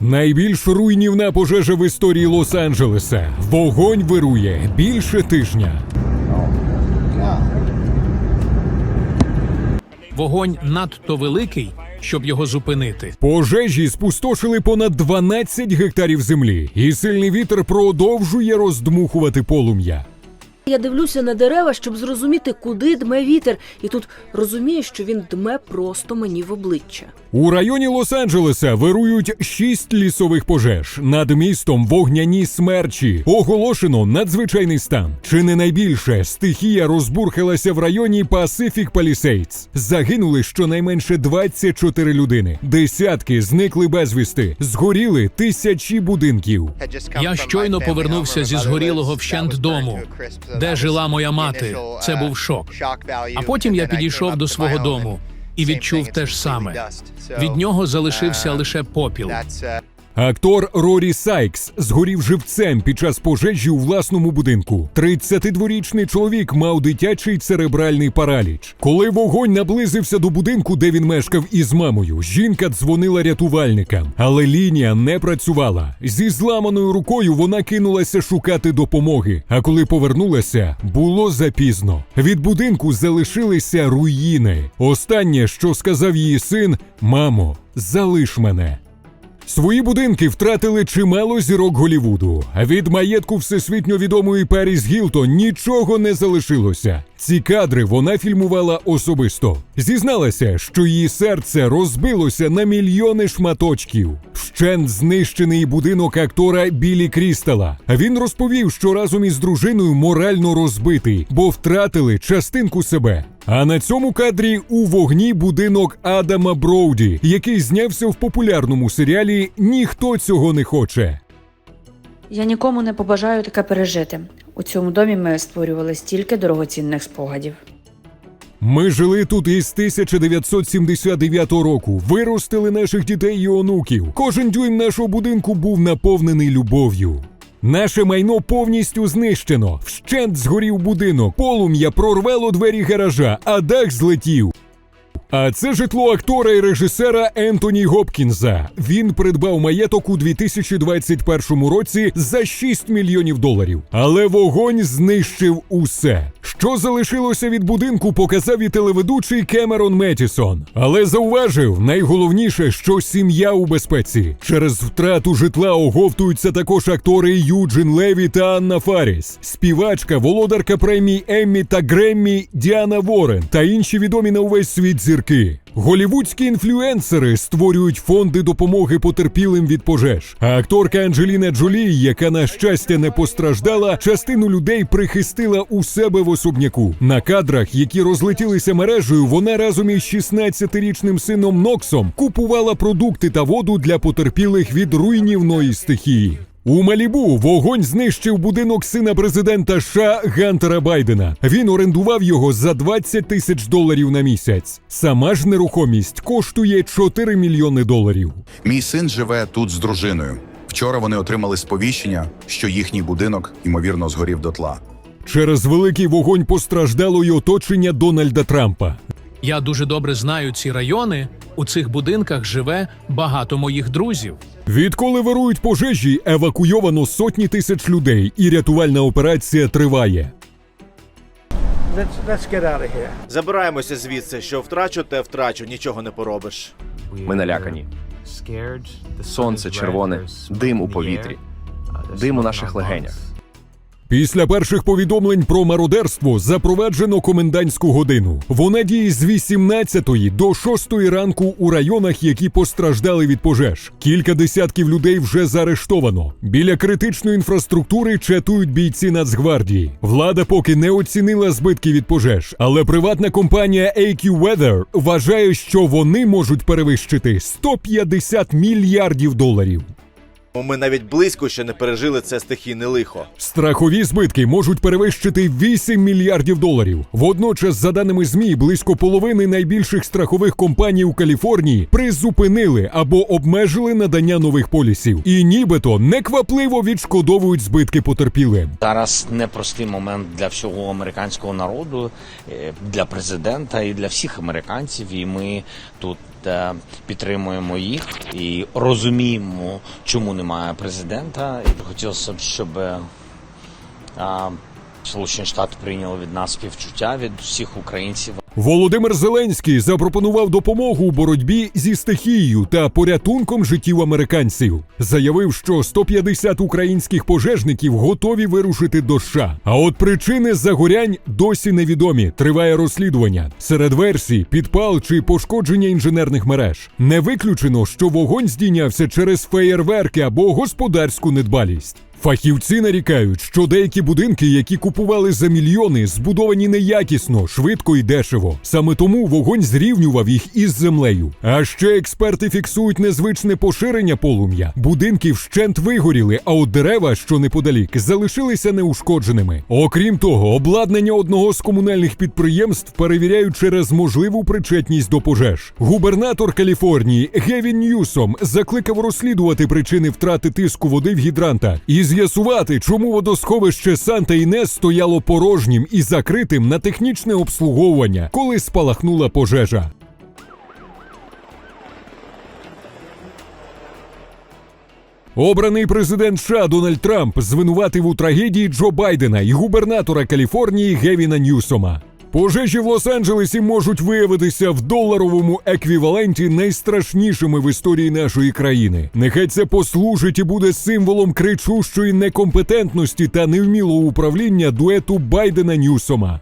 Найбільш руйнівна пожежа в історії Лос-Анджелеса. Вогонь вирує більше тижня. Вогонь надто великий, щоб його зупинити. Пожежі спустошили понад 12 гектарів землі, і сильний вітер продовжує роздмухувати полум'я. Я дивлюся на дерева, щоб зрозуміти, куди дме вітер, і тут розумію, що він дме просто мені в обличчя. У районі Лос-Анджелеса вирують шість лісових пожеж. Над містом вогняні смерчі. Оголошено надзвичайний стан. Чи не найбільше стихія розбурхалася в районі Pacific Palisades. Загинули щонайменше 24 людини. Десятки зникли безвісти. Згоріли тисячі будинків. Я щойно повернувся зі згорілого вщент дому, де жила моя мати. Це був шок. А потім я підійшов до свого дому і відчув те ж саме. Від нього залишився лише попіл. Актор Рорі Сайкс згорів живцем під час пожежі у власному будинку. 32-річний чоловік мав дитячий церебральний параліч. Коли вогонь наблизився до будинку, де він мешкав із мамою, жінка дзвонила рятувальникам, але лінія не працювала. Зі зламаною рукою вона кинулася шукати допомоги. А коли повернулася, було запізно. Від будинку залишилися руїни. Останнє, що сказав її син: мамо, залиш мене. Свої будинки втратили чимало зірок Голівуду. Від маєтку всесвітньо відомої Періс Гілтон нічого не залишилося. Ці кадри вона фільмувала особисто. Зізналася, що її серце розбилося на мільйони шматочків. Вщент знищений будинок актора Білі Крістала. Він розповів, що разом із дружиною морально розбитий, бо втратили частинку себе. А на цьому кадрі у вогні будинок Адама Броуді, який знявся в популярному серіалі Ніхто цього не хоче. Я нікому не побажаю таке пережити. У цьому домі ми створювали стільки дорогоцінних спогадів. Ми жили тут із 1979 року, виростили наших дітей і онуків. Кожен дюйм нашого будинку був наповнений любов'ю. Наше майно повністю знищено. Вщент згорів будинок, полум'я прорвало двері гаража, а дах злетів. А це житло актора і режисера Ентоні Гопкінза. Він придбав маєток у 2021 році за 6 мільйонів доларів. Але вогонь знищив усе. Що залишилося від будинку, показав і телеведучий Кемерон Метісон. Але зауважив, найголовніше, що сім'я у безпеці. Через втрату житла оговтуються також актори Юджин Леві та Анна Фаріс, співачка, володарка премій Еммі та Греммі Діана Ворен та інші відомі на увесь світ зірки. Голівудські інфлюенсери створюють фонди допомоги потерпілим від пожеж. А акторка Анджеліна Джолі, яка на щастя не постраждала, частину людей прихистила у себе в особняку. На кадрах, які розлетілися мережею, вона разом із 16-річним сином Ноксом купувала продукти та воду для потерпілих від руйнівної стихії. У Малібу вогонь знищив будинок сина президента США Гантера Байдена. Він орендував його за 20 тисяч доларів на місяць. Сама ж нерухомість коштує 4 мільйони доларів. Мій син живе тут з дружиною. Вчора вони отримали сповіщення, що їхній будинок ймовірно згорів дотла. Через великий вогонь постраждало й оточення Дональда Трампа. Я дуже добре знаю ці райони. У цих будинках живе багато моїх друзів. Відколи вирують пожежі, евакуйовано сотні тисяч людей, і рятувальна операція триває. Забираємося звідси, що втрачу, те втрачу, нічого не поробиш. Ми налякані. Сонце червоне, дим у повітрі, дим у наших легенях. Після перших повідомлень про мародерство запроваджено комендантську годину. Вона діє з 18 до 6 ранку у районах, які постраждали від пожеж. Кілька десятків людей вже заарештовано. Біля критичної інфраструктури чатують бійці Нацгвардії. Влада поки не оцінила збитки від пожеж, але приватна компанія AQ Weather вважає, що вони можуть перевищити 150 мільярдів доларів. Ми навіть близько ще не пережили це стихійне лихо. Страхові збитки можуть перевищити 8 мільярдів доларів. Водночас, за даними змі, близько половини найбільших страхових компаній у Каліфорнії призупинили або обмежили надання нових полісів, і нібито неквапливо відшкодовують збитки потерпілим. Зараз непростий момент для всього американського народу, е, для президента і для всіх американців. І ми тут е, підтримуємо їх і розуміємо, чому немає президента. І хотілося б, щоб е, Сполучені Штати прийняли від нас співчуття від всіх українців. Володимир Зеленський запропонував допомогу у боротьбі зі стихією та порятунком життів американців. Заявив, що 150 українських пожежників готові вирушити до США. А от причини загорянь досі невідомі. Триває розслідування. Серед версій підпал чи пошкодження інженерних мереж. Не виключено, що вогонь здійнявся через феєрверки або господарську недбалість. Фахівці нарікають, що деякі будинки, які купували за мільйони, збудовані неякісно, швидко і дешево. Саме тому вогонь зрівнював їх із землею. А ще експерти фіксують незвичне поширення полум'я. Будинки вщент вигоріли, а от дерева, що неподалік, залишилися неушкодженими. Окрім того, обладнання одного з комунальних підприємств перевіряють через можливу причетність до пожеж. Губернатор Каліфорнії Гевін Ньюсом закликав розслідувати причини втрати тиску води в гідрантах і з'ясувати, чому водосховище Санта Інес стояло порожнім і закритим на технічне обслуговування, коли спалахнула пожежа. Обраний президент США Дональд Трамп звинуватив у трагедії Джо Байдена і губернатора Каліфорнії Гевіна Ньюсома. Пожежі в Лос-Анджелесі можуть виявитися в доларовому еквіваленті найстрашнішими в історії нашої країни. Нехай це послужить і буде символом кричущої некомпетентності та невмілого управління дуету Байдена Ньюсома.